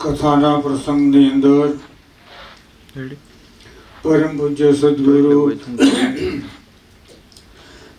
કથાના પ્રસંગની અંદર પરમ પૂજ્ય સદગુરુ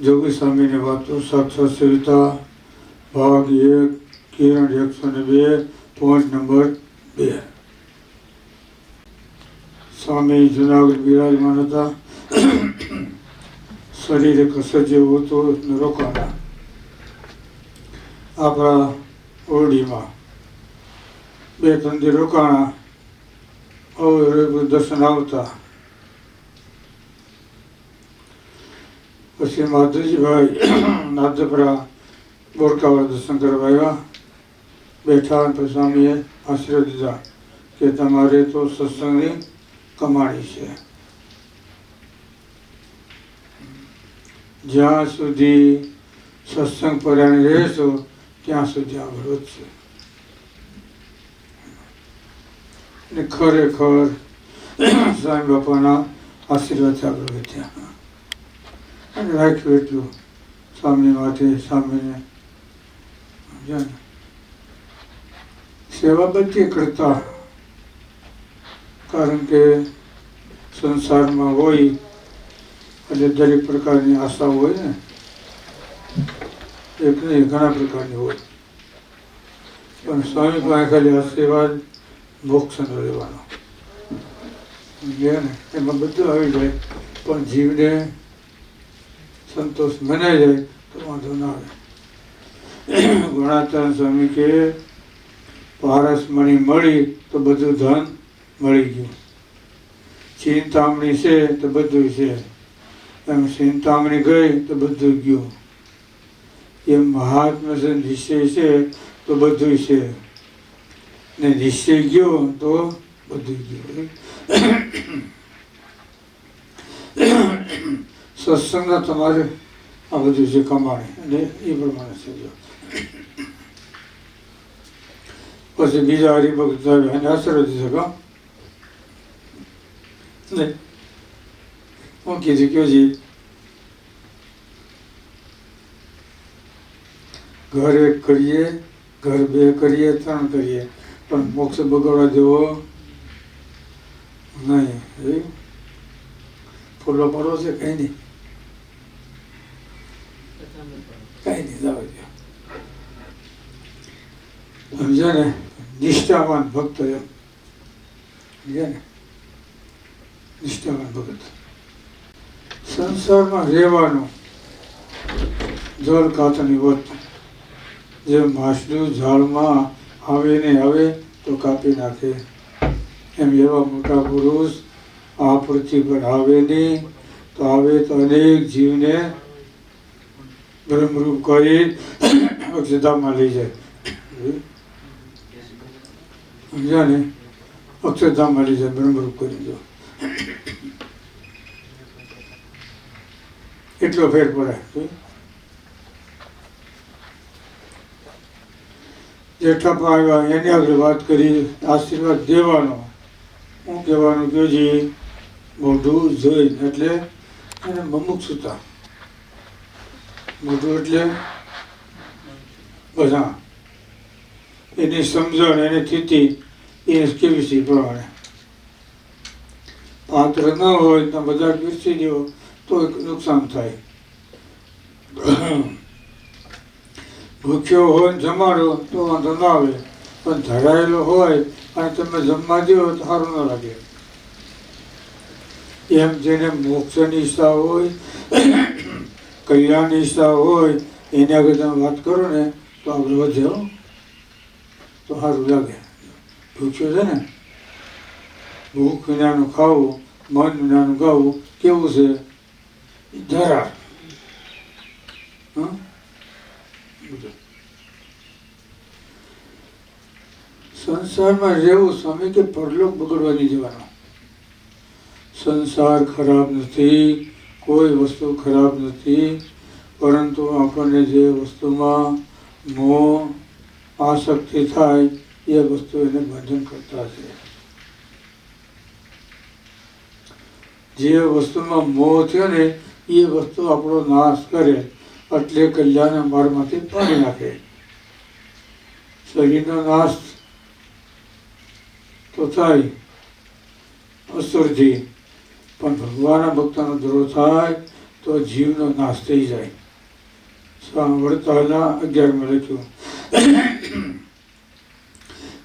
જોગી સ્વામીની વાતો સાક્ષાત સવિતા ભાગ એક કિરણ એકસો ને બે પોઈન્ટ નંબર બે. સ્વામી જુનાગઢ બિરાજમાન હતા. શરીરે કસર જેવું હતું રોકાણા આપણા ઓરડીમાં. બે, ત્રણ દી રોકાણા. દર્શન આવતા. પછી માધુજીભાઈ નાદપરા બોરકાવાળા દર્શન કરવા આવ્યા. બેઠા અને સ્વામીએ આશીર્વાદ દીધા કે તમારે તો સત્સંગની કમાણી છે. જ્યાં સુધી સત્સંગ પર્યાણી રહેશો ત્યાં સુધી આગળ વધશે ને ખરેખર સ્વામી બાપાના આશીર્વાદ આગળ વધ્યા અને રાખ્યું એટલું સ્વામી માથે સ્વામીને. સેવા બધી કરતા. કારણ કે સંસારમાં હોય, એટલે દરેક પ્રકારની આશા હોય ને. એક નહીં ઘણા પ્રકારની હોય. પણ સ્વામી પાસે ખાલી આશીર્વાદ મોક્ષનો રહેવાનો. ને? એમાં બધું આવી જાય. પણ જીવને સંતોષ મનાઈ જાય તો વાંધો ના આવે. ગુણાચરણ સ્વામી કે પારસમણી મળી તો બધું ધન મળી ગયું. ચિંતામણી છે તો બધું છે. એમ ચિંતામણી ગઈ તો બધું ગયું. એમ મહાત્મા નિશ્ચય છે તો બધું છે. ને નિશ્ચય ગયો તો બધું ગયું. સત્સંગના તમારે આ બધું છે કમાણી અને એ પ્રમાણે છે જો. પછી બીજા હરિભક્ત આવ્યા અને આશીર્વાદ દીધો કા નહીં હું કીધું કયો જી ઘર એક કરીએ, ઘર બે કરીએ, ત્રણ કરીએ. પણ મોક્ષ બગાડવા દેવો નહીં એ ફૂલો પડો છે? કઈ નહીં. કઈ નહીં, જાવ દો ને, નિષ્ઠાવાન ભક્ત એમ. સમજ્યા ને? નિષ્ઠાવાન ભક્ત. સંસારમાં રહેવાનું જળ કાતરની વત જે માછલું ઝાડમાં આવે ને આવે તો કાપી નાખે. એમ એવા મોટા પુરુષ આ પૃથ્વી પર આવે નહીં, તો આવે તો અનેક જીવને બ્રહ્મરૂપ કરી અક્ષરધામમાં લઈ જાય. સમજ્યા ને? અક્ષરધામમાં લઈ જાય, બ્રહ્મરૂપ કરી દો. એટલો ફેર પડે પણ આવ્યા એની આગળ વાત કરી, આશીર્વાદ દેવાનો. હું કહેવાનું કે જે મોઢું જોઈ એટલે એને મમુક્ષુતા મોઢું એટલે બધા. એની સમજણ, એની સ્થિતિ, એ કેવી છે પ્રમાણે પાત્ર ન હોય તો બધા પીરસી દો, તો નુકસાન થાય. ભૂખ્યો હોય જમાડો તો વાંધો ના આવે. પણ ધરાયેલો હોય અને તમે જમવા દો તો સારું ન લાગે. એમ જેને મોક્ષની ઈચ્છા હોય, કલ્યાણની ઈચ્છા હોય, એની આગળ તમે વાત કરો ને, તો આગળ વધે. તો સારું લાગે. ભૂખ્યો છે ને? ભૂખ વિનાનું ખાવું, મન વિનાનું ગાવું કેવું છે? ધરા હં? સંસારમાં રહેવું સ્વામી કે પરલોક બગડવા નહીં જવાનો? સંસાર ખરાબ નથી, કોઈ વસ્તુ ખરાબ નથી, પરંતુ આપણને જે વસ્તુમાં મોહ આસક્તિ થાય, એ વસ્તુ એને બંધન કરતા છે. જે વસ્તુમાં મોહ થયો ને, એ વસ્તુ આપણો નાશ કરે. એટલે કલ્યાણ મારમાંથી પાડી નાખે. શરીરનો નાશ તો થાય, અસુરથી. પણ ભગવાનના ભક્તોનો દ્રોહ થાય તો જીવનો નાશ થઈ જાય. સાંભળતાના અગિયારમાં લખ્યું.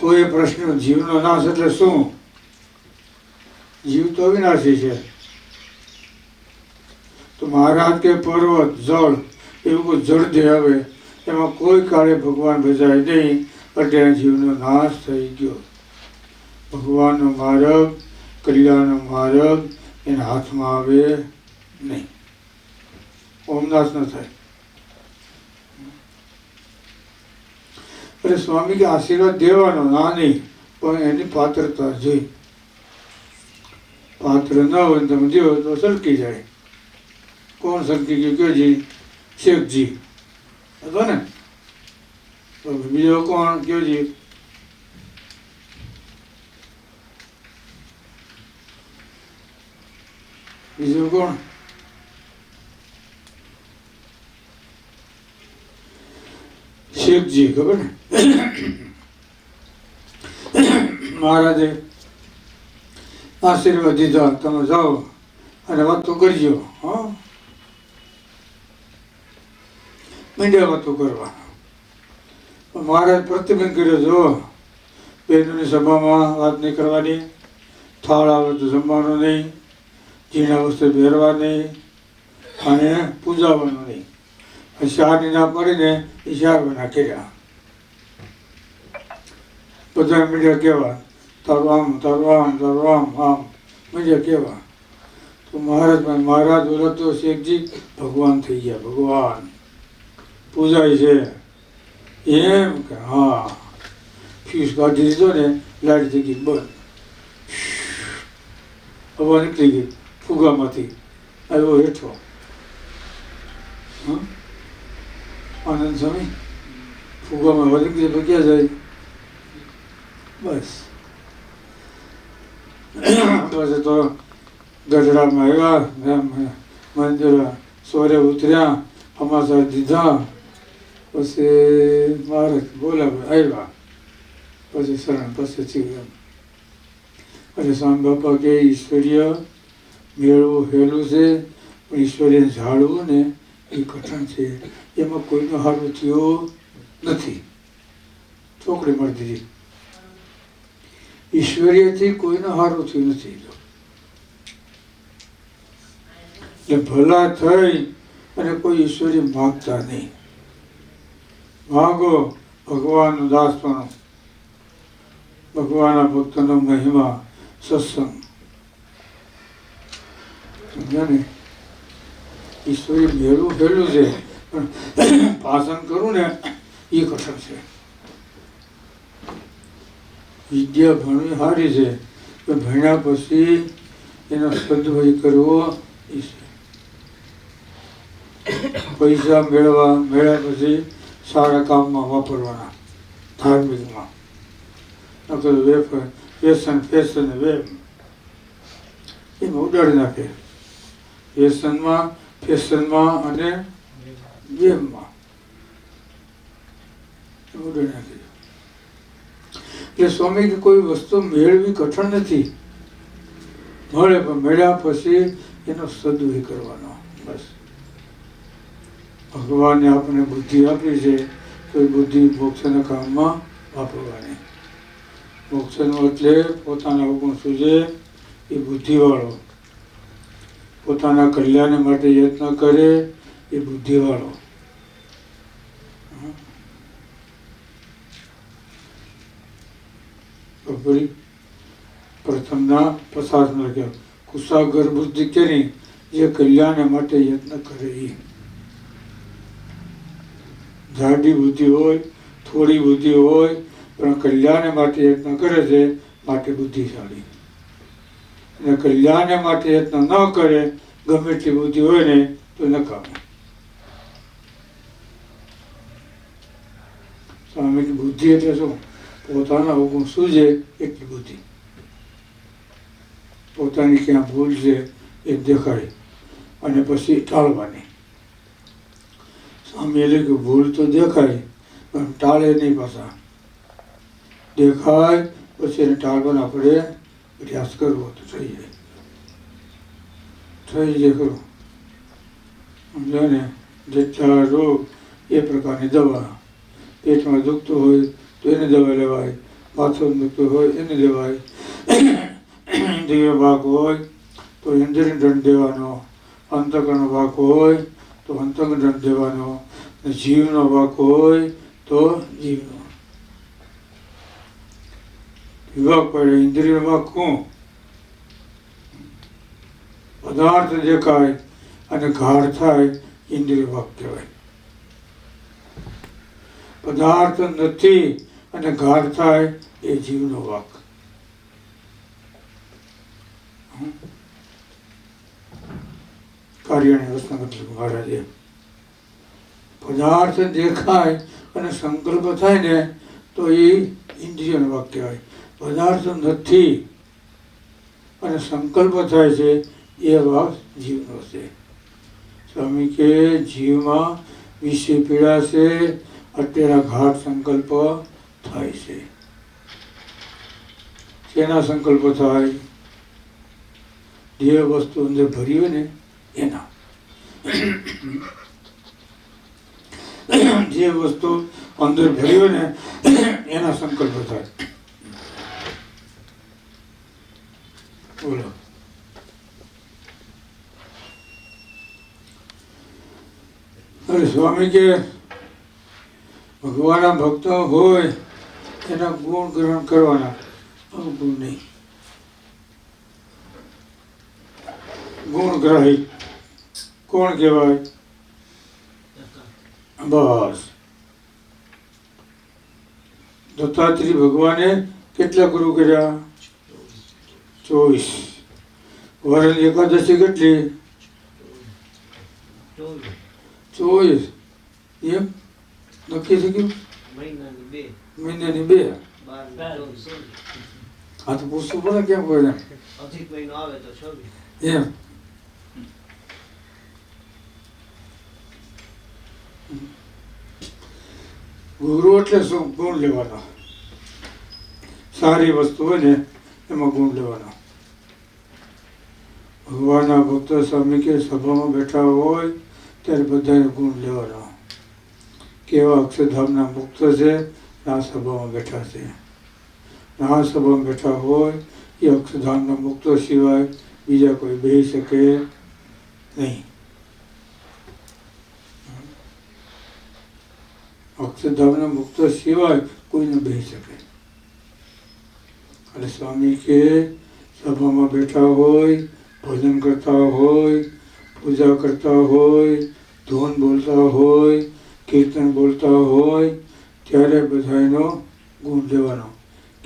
કોઈ પ્રશ્ન, જીવનો નાશ એટલે શું? જીવ તો વિનાશી છે. તો મહારાજ કે પર્વત, જળ એવું કોઈ જળ આવે એમાં કોઈ કાળે ભગવાન ભજાય નહીં અત્યારે જીવનો નાશ થઈ ગયો. ભગવાનનો માર્ગ, કલ્યાણનો માર્ગ એના હાથમાં આવે નહીં. ઓમનાશ ન થાય. એટલે સ્વામી કે આશીર્વાદ દેવાનો, ના નહીં, પણ એની પાત્રતા જોઈ. પાત્ર ન હોય તમે દો તો સરકી જાય. કોણ સરકી ગયું? કયો જી શેખજી હતો ને? બીજો કોણ? કયો જી બીજું કોણ? શેખજી ખબર ને? મહારાજે આશીર્વાદ દીધા. તમે જાઓ અને વાતો કરજો, હા. મીડિયા વાતો કરવા મહારાજ પ્રતિબંધ કર્યો જો બહેનોની સભામાં વાત નહીં કરવાની, થાળ આવે તો જમવાનું નહીં, ઝીણા વસ્તુ પહેરવા નહીં અને પૂજાવાનું નહીં શારની ના પડીને એ બના કર્યા. બધા મીડિયા કહેવા તારું આમ તારું આમ તારું આમ આમ, મીડિયા કહેવા તો મહારાજ મહારાજ ઓલા તો શેખજી ભગવાન થઈ ગયા, ભગવાન. પૂજાય છે એમ કે હા ફ્યુઝ કાઢી દીધો ને લાઈટ થઈ ગઈ બંધ હવા નીકળી ગઈ ફુગામાંથી આવ્યો હેઠો હં? આનંદ સ્વામી ફુગામાં હવા નીકળી તો ક્યાં જાય બસ બસ તો ગઢડામાં આવ્યા ને મંદિર સોરે ઉતર્યા સમાચાર દીધા પછી મારે બોલાવે, આવ્યા. પછી શરણ પછી એમ. અને સ્વામી બાપા કે, ઈશ્વરીય, મેળવું હેલું છે, પણ ઈશ્વરીય ઝાડવું ને એ કઠણ છે. એમાં કોઈનો હારું થયો નથી. ચોકડી મળી દીધી. ઈશ્વરીયથી કોઈનો હારું થયું નથી. એટલે ભલા થઈ અને કોઈ ઈશ્વરી માગતા નહીં. માગો ભગવાન દાસપણો, ભગવાનના ભક્તનો મહિમા, સત્સંગ. સમજાને? ઈશ્વરી ભેળું ફેરવું છે પાસન કરવું ને એ કઠણ છે. વિદ્યા ભણવી સારી છે ભણ્યા પછી એનો સદવય કરવો એ છે. પૈસા મેળવા, મેળ્યા પછી સારા કામમાં વાપરવાના ધાર્મિકમાં. નકર વેફર વ્યસન, ફેશન વેમ એમાં ઉડાડી નાખે. વ્યસનમાં, ફેશનમાં અને વેમમાં ઉડાડી નાખે. એટલે સ્વામી કે કોઈ વસ્તુ મેળવી કઠણ નથી. મળે પણ મેળ્યા પછી એનો સદુય કરવાનો. બસ. ભગવાને આપણને બુદ્ધિ આપી છે, તો એ બુદ્ધિ મોક્ષના કામમાં વાપરવાની. મોક્ષનો એટલે પોતાના અવગુણ સૂજે એ બુદ્ધિવાળો. પોતાના કલ્યાણ માટે યત્ન કરે એ બુદ્ધિવાળો. પ્રથમના પસારમાં કહેવાય કુશાગર બુદ્ધિ કરી જે કલ્યાણ માટે યત્ન કરે એ જાડી બુદ્ધિ હોય, થોડી બુદ્ધિ હોય, પણ કલ્યાણ માટે યત્ન કરે છે, માટે બુદ્ધિશાળી. અને કલ્યાણ માટે યત્ન ન કરે, ગમે એટલી બુદ્ધિ હોય ને, તો નકામ સ્વામી બુદ્ધિ એટલે શું? પોતાના અવગુણ શું છે? એટલી બુદ્ધિ. પોતાની ક્યાં ભૂલ છે, એ દેખાય. અને પછી ટાળવાની. સ્વામી એટલે ભૂલ તો દેખાય, પણ ટાળે નહીં પાછા. દેખાય, પછી એને ટાળવાનો આપણે પ્રયાસ કરવો તો થઈ જાય. થઈ જાય ખરો. સમજો ને? જેટલા રોગ, એ પ્રકારની દવા. પેટમાં દુખતું હોય તો એને દવા લેવાય, માથું દુખતું હોય એને લેવાય. દિવ્ય ભાગ હોય તો ઇન્દ્રિય દંડ દેવાનો. અંતકનો ભાગ હોય તો અંતક દંડ દેવાનો. જીવનો ભાગ હોય તો જીવનો. વિભાગ પડે ઇન્દ્રિય ભાગ હું પદાર્થ દેખાય અને ગાઢ થાય, ઇન્દ્રિય ભાગ કહેવાય. પદાર્થ નથી અને ઘાર થાય, એ જીવનો વાક. કાર્યની વસ્તુ મહારાજે પદાર્થ દેખાય અને સંકલ્પ થાય ને, તો એ ઇન્દ્રિયનો વાક કહેવાય પદાર્થ નથી અને સંકલ્પ થાય છે, એ વાક જીવનો છે. સ્વામી કે જીવમાં વિશે પીડા છે, અત્યારે ઘાટ સંકલ્પ થાય છે. શેના સંકલ્પ થાય? જે વસ્તુ અંદર ભરી હોય ને, એના. જે વસ્તુ અંદર ભરી ને, એના સંકલ્પ થાય. બોલો. અરે સ્વામી કે, ભગવાનના ભક્તો હોય, એના ગુણ ગ્રહણ કરવાના. અવગુણ નહીં. ગુણ ગ્રાહી કોણ કહેવાય? બસ. દત્તાત્રી ભગવાને કેટલા ગુરુ કર્યા? ચોવીસ. વરણ એકાદશી કેટલી? ચોવીસ. એમ? નક્કી થઈ ગયું? મહિનાની બે. આ તો પૂછવું પડે કેમ કોઈ એમ? ગુરુ એટલે શું? ગુણ લેવાનો. સારી વસ્તુ હોય ને, એમાં ગુણ લેવાનો. ભગવાનના ભક્તો સ્વામી કે સભામાં બેઠા હોય, ત્યારે બધાને ગુણ લેવાનો. કેવા અક્ષરધામના મુક્ત છે, ના સભામાં બેઠા છે. ના સભામાં બેઠા હોય, એ અક્ષરધામના મુક્તો સિવાય બીજા કોઈ બેસી શકે નહીં. અક્ષરધામના મુક્ત સિવાય કોઈ ન બેસી શકે. અને સ્વામી કે સભામાં બેઠા હોય, ભજન કરતા હોય, પૂજા કરતા હોય, ધૂન બોલતા હોય, કીર્તન બોલતા હોય, ત્યારે બધાનો ગુણ લેવાનો.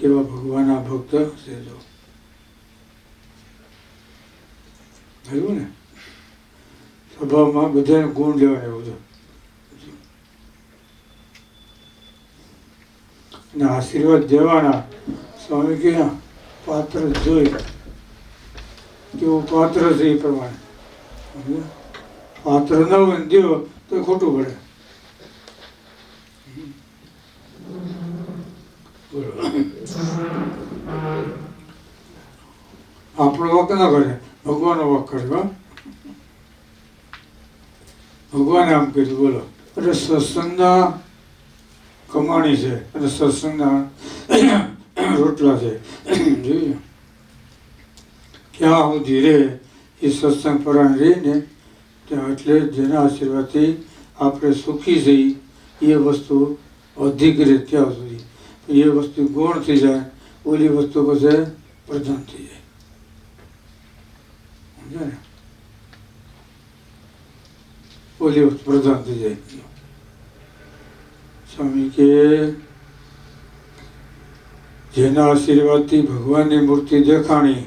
કેવા ભગવાનના ભક્ત છે જો ને? સભામાં બધાને ગુણ લેવાના એવું છે. અને આશીર્વાદ દેવાના સ્વામીજીના પાત્ર જોઈ. કેવું પાત્ર છે એ પ્રમાણે. પાત્ર ન બંધ્યો તો ખોટું પડે. આપણો વક ના કરે. ભગવાનનો વક કરે. ભગવાને આમ કર્યું, બોલો. એટલે સત્સંગના કમાણી છે, અને સત્સંગના રોટલા છે. જોઈએ. ક્યાં સુધી રહે એ સત્સંગ પરાયણ રહીને ત્યાં એટલે જેના આશીર્વાદથી આપણે સુખી થઈ એ વસ્તુ અધિક રહે ત્યાં સુધી. એ વસ્તુ ગુણ થઈ જાય, ઓલી વસ્તુ પછી પ્રધાન થઈ જાય. ઓલી વસ્તુ પ્રધાન થઈ જાય. સ્વામી કે જેના આશીર્વાદથી ભગવાનની મૂર્તિ દેખાણી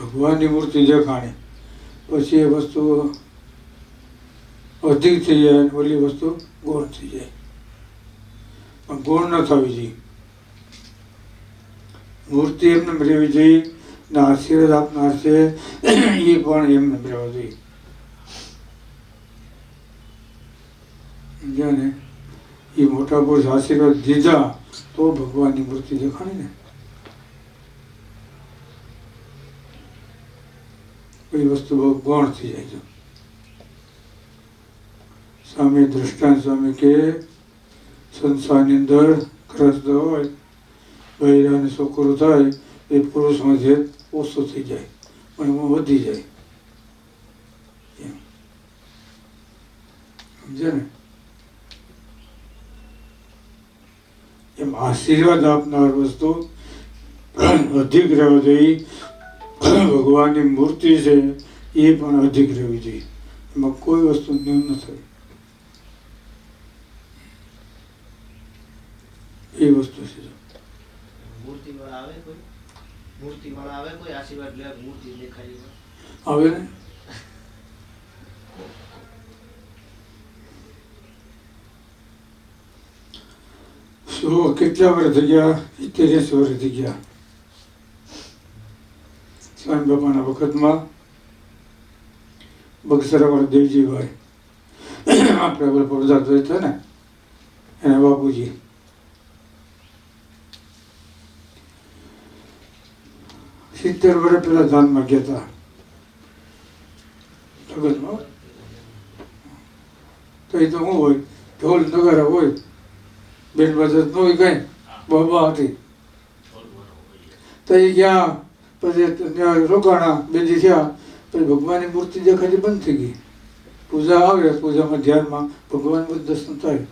ભગવાનની મૂર્તિ દેખાણી, પછી એ વસ્તુ અધિક થઈ જાય અને ઓલી વસ્તુ ગૌણ થઈ જાય. પણ ગૌણ ન થવી જોઈએ. મૂર્તિ એમને રહેવી જોઈએ ને આશીર્વાદ આપનાર છે, એ પણ એમને રહેવા જોઈએ. સમજ્યા એ મોટા પુરુષ આશીર્વાદ દીધા, તો ભગવાનની મૂર્તિ દેખાણી ને. કોઈ વસ્તુ બહુ ગૌણ થઈ જાય છે. સ્વામી દ્રષ્ટાંત સ્વામી કે, સંસારની અંદર ગ્રસ્ત હોય બૈરાને છોકરું થાય, એ પુરુષમાં જે ઓછો થઈ જાય, પણ એમાં વધી જાય. સમજે ને? આશીર્વાદ આપનાર વસ્તુ. અધિક રહેવો જોઈએ ભગવાનની મૂર્તિ છે એ પણ અધિક રહેવી જોઈએ એમાં કોઈ વસ્તુ ન્યૂન ન થાય. એ વસ્તુ છે. આવે કોઈ મૂર્તિ વાળા આવે કોઈ આશીર્વાદ લેવા મૂર્તિ દેખાડી હોય. આવે ને સો કેટલા વર્ષ થઈ ગયા? સિત્તેર વર્ષ થઈ ગયા. સ્વામી બાપાના વખતમાં બગસરાવાળા દેવજીભાઈ આપણે પ્રભુદાસભાઈ હતા ને, એના બાપુજી. સિત્તેર વર્ષ પેલા ધાનમાં ગયા હતા. જગતમાં તો એ તો શું હોય, ઢોલ નગારા હોય બેન બજત ન હોય કઈ? બાબા હતી. તો એ ગયા પછી ત્યાં રોકાણા બેજી થયા. પછી ભગવાનની મૂર્તિ દેખાતી બંધ થઈ ગઈ. પૂજા આવે પૂજામાં ધ્યાનમાં ભગવાન બધું દર્શન થાય.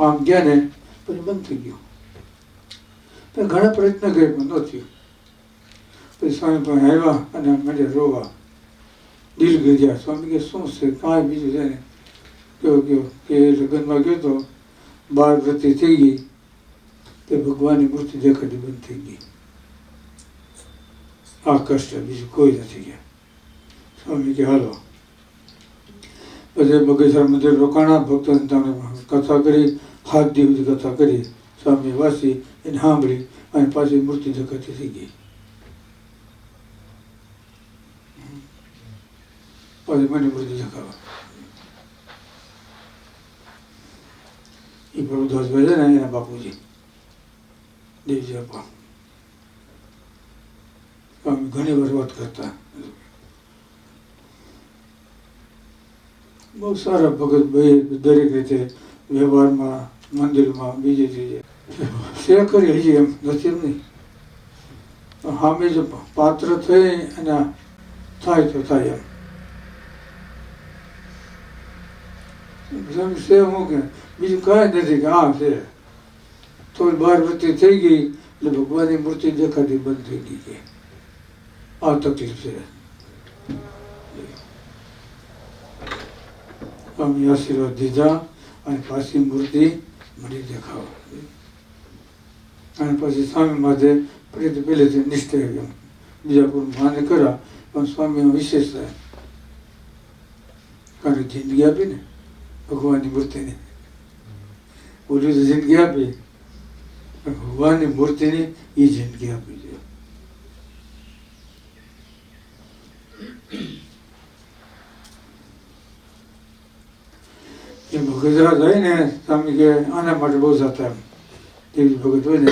આમ ગયા ને પછી બંધ થઈ ગયું. તો ઘણા પ્રયત્ન કર્યા પણ ન થયો. પછી સ્વામી પણ આવ્યા અને મને રોવા. દિલ ગયા સ્વામી કે શું છે? કાંઈ બીજું છે? ને કયો કયો કે લગ્નમાં ગયો તો બાર વૃત્તિ થઈ ગઈ, તે ભગવાનની મૂર્તિ દેખાતી બંધ થઈ ગઈ. આ કષ્ટ બીજું કોઈ નથી ગયા. સ્વામી કે, હાલો. પછી બગેશ્વર મંદિર રોકાણા, ભક્તોને તમે કથા કરી, હાથ દિવસ કથા કરી સ્વામી વાસી એને સાંભળી અને પાછી મૂર્તિ દેખાતી થઈ ગઈ. પછી મને મૂર્તિ દેખાવા એ પ્રભુદાસભાઈ છે ને એના બાપુજી. દેવજી આપા. ઘણી વાર વાત કરતા. બહુ સારા ભગત ભાઈ દરેક રીતે વ્યવહારમાં, મંદિરમાં બીજી ચીજે સેવા કરી હજી એમ નથી એમ નહીં. સામે જો પાત્ર થઈ અને થાય તો થાય એમ. છે હું બીજું કાંઈ નથી કે આ છે તો બાર વૃત્તિ થઈ ગઈ એટલે ભગવાનની મૂર્તિ દેખાતી બંધ થઈ ગઈ કે આ તકલીફ છે સ્વામી આશીર્વાદ દીધા અને પાછી મૂર્તિ મળી દેખાવ અને પછી સ્વામી માથે પ્રેત પહેલેથી નિશ્ચય ગયો બીજાપુર માને કરા પણ સ્વામી વિશેષ કારણ જિંદગી આપીને ભગવાનની મૂર્તિની. પૂરી જિંદગી આપી. ભગવાનની મૂર્તિની એ જિંદગી આપી છે. એ ભગત હોય ને સ્વામી કે આના માટે બહુ જતા દેવી ભગત હોય ને.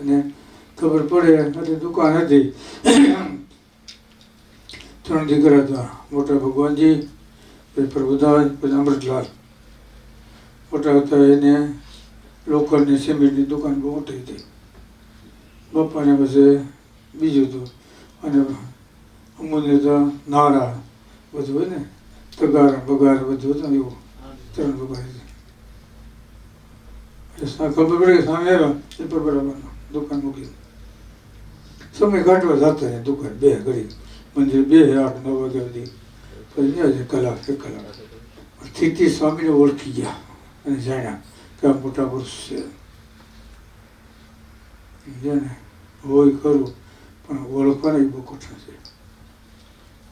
અને ખબર પડે, એટલે દુકાન હતી. ત્રણ દીકરા હતા. મોટા ભગવાનજી પ્રભુદાસ, પછી અમૃતલાલ. મોટા હતા એને લોખંડની સિમેન્ટની દુકાન બહુ મોટી હતી. બપાને પછી બીજું હતું. અને અમૂલ્ય તો નારા બધું હોય ને, તગાર, બગાર બધું હતું એવું. ત્રણ બગાર ખબર પડે કે સામે આવ્યા એ પર બરાબર દુકાન મૂકી સમય કાઢવા જતા ને દુકાન બે ઘડી. મંદિર બે, આઠ, નવ વાગ્યા સુધી. પછી કલાક, એક કલાક. સ્થિતિ સ્વામીને ઓળખી ગયા. અને જાણ્યા કે આ મોટા પુરુષ છે. સમજ્યા ને હોય ખરું પણ ઓળખવાના બહુ કઠણ છે.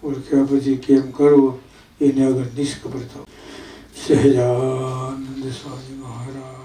ઓળખ્યા પછી કેમ કરવો, એને આગળ નિષ્ખબર થવું. સહેજાનંદ સ્વામી મહારાજ.